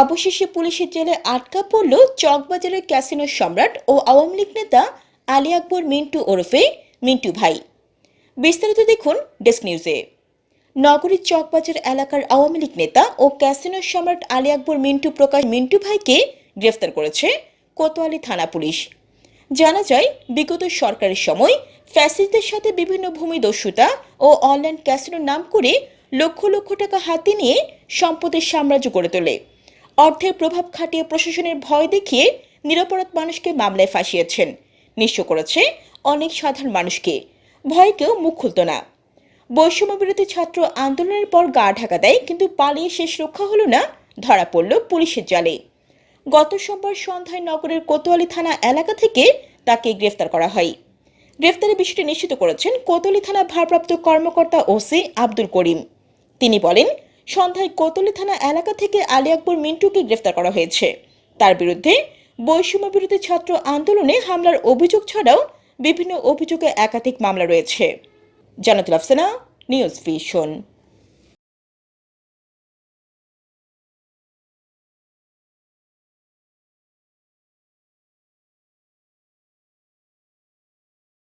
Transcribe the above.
অবশেষে পুলিশের জেলে আটকা পড়ল চকবাজারের ক্যাসিনো সম্রাট ও আওয়ামী লীগ নেতা আলী আকবর মিন্টু ওরফে মিন্টু ভাই। বিস্তারিত দেখুন ডেস্ক নিউজে নগরীর চকবাজার এলাকার আওয়ামী লীগ নেতা ও ক্যাসিনো সম্রাট আলী আকবর মিন্টু প্রকাশ মিন্টু ভাইকে গ্রেফতার করেছে কোতোয়ালি থানা পুলিশ। জানা যায়, বিগত সরকারের সময় ফ্যাসিস্টদের সাথে বিভিন্ন ভূমিদস্যুতা ও অনলাইন ক্যাসিনোর নাম করে লক্ষ লক্ষ টাকা হাতে নিয়ে সম্পদের সাম্রাজ্য গড়ে তোলে। অর্থের প্রভাব খাটিয়ে প্রশাসনের ভয় দেখিয়ে নিরপরাধ মানুষকে মামলায় ফাঁসিয়েছেন। নিঃস্ব করেছে অনেক সাধারণ মানুষকে। ভয়ে কেউ মুখ খুলত না। বৈষম্য বিরোধী ছাত্র আন্দোলনের পর গা ঢাকা দেয়, কিন্তু পালিয়ে শেষ রক্ষা হলো না, ধরা পড়ল পুলিশের জালে। গত সোমবার সন্ধ্যায় নগরের কোতোয়ালি থানা এলাকা থেকে তাকে গ্রেফতার করা হয়। গ্রেফতারের বিষয়টি নিশ্চিত করেছেন কোতোয়ালি থানা ভারপ্রাপ্ত কর্মকর্তা ওসি আব্দুল করিম। তিনি বলেন সন্ধ্যায় কোতলি থানা এলাকা থেকে আলী আকবর মিন্টুকে গ্রেফতার করা হয়েছে। তার বিরুদ্ধে বৈষম্য বিরোধী ছাত্র আন্দোলনে হামলার অভিযোগ ছাড়াও বিভিন্ন অভিযোগে একাধিক মামলা রয়েছে। Jannatul Afsana, news vision.